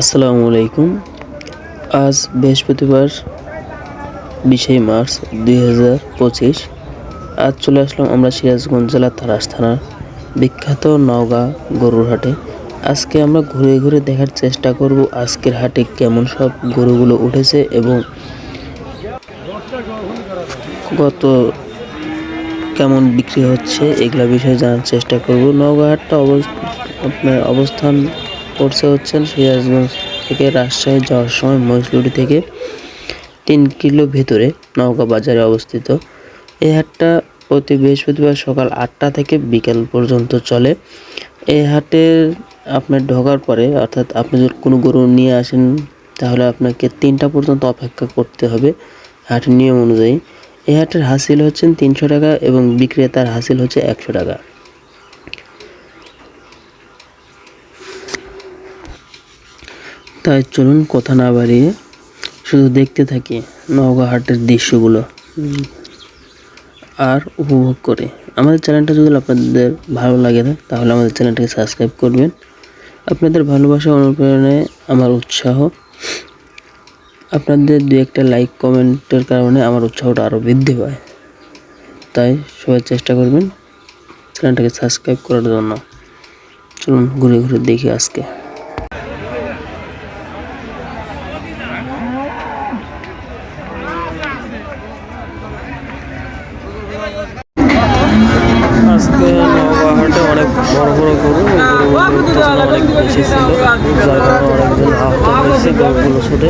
আসসালামু আলাইকুম। আজ বৃহস্পতিবার, বিশে মার্চ দুই হাজার পঁচিশ। আজ চলে আসলাম আমরা সিরাজগঞ্জ জেলার তারাস থানার বিখ্যাত নওগাঁ গরুর হাটে। আজকে আমরা ঘুরে ঘুরে দেখার চেষ্টা করব আজকের হাটে কেমন সব গরুগুলো উঠেছে এবং গত কেমন বিক্রি হচ্ছে, এগুলা বিষয়ে জানার চেষ্টা করব। নওগাঁ হাটটা আপনার অবস্থান করছে হচ্ছেন সিরাজগঞ্জ থেকে রাজশাহী যাওয়ার সময় মহিষলুড়ি থেকে তিন কিলো ভেতরে নওগাঁ বাজারে অবস্থিত। এই হাটটা প্রতি বৃহস্পতিবার সকাল আটটা থেকে বিকেল পর্যন্ত চলে। এই হাটের আপনার ঢোকার পরে, অর্থাৎ আপনি যদি কোনো গরু নিয়ে আসেন, তাহলে আপনাকে তিনটা পর্যন্ত অপেক্ষা করতে হবে হাটের নিয়ম অনুযায়ী। এই হাটের হাসিল হচ্ছেন তিনশো টাকা এবং বিক্রেতার হাসিল হচ্ছে একশো টাকা। তাই চলুন কথা না বাড়িয়ে শুধু দেখতে থাকি নওগাঁ হাটের দৃশ্যগুলো। আর উপভোগ করে। আমাদের চ্যানেলটা যদি আপনাদের ভালো লাগে না, তাহলে আমাদের চ্যানেলটাকে সাবস্ক্রাইব করবেন। আপনাদের ভালোবাসা, অনুপ্রেরণায় আমার উৎসাহ। আপনাদের দু একটা লাইক কমেন্টের কারণে আমার উৎসাহটা আরও বৃদ্ধি পায়। তাই সবাই চেষ্টা করবেন চ্যানেলটাকে সাবস্ক্রাইব করার জন্য। চলুন ঘুরে ঘুরে দেখি আজকে আজকে। অনেক বড় বড় গরু ওই অনেক বেশি ছিল। যার কারণে অনেকজন আহত হয়েছে গরুগুলো ছুটে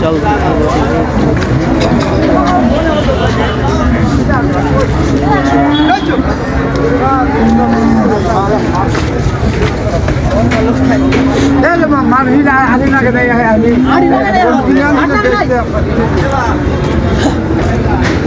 চল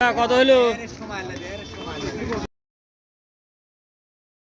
কত হলো?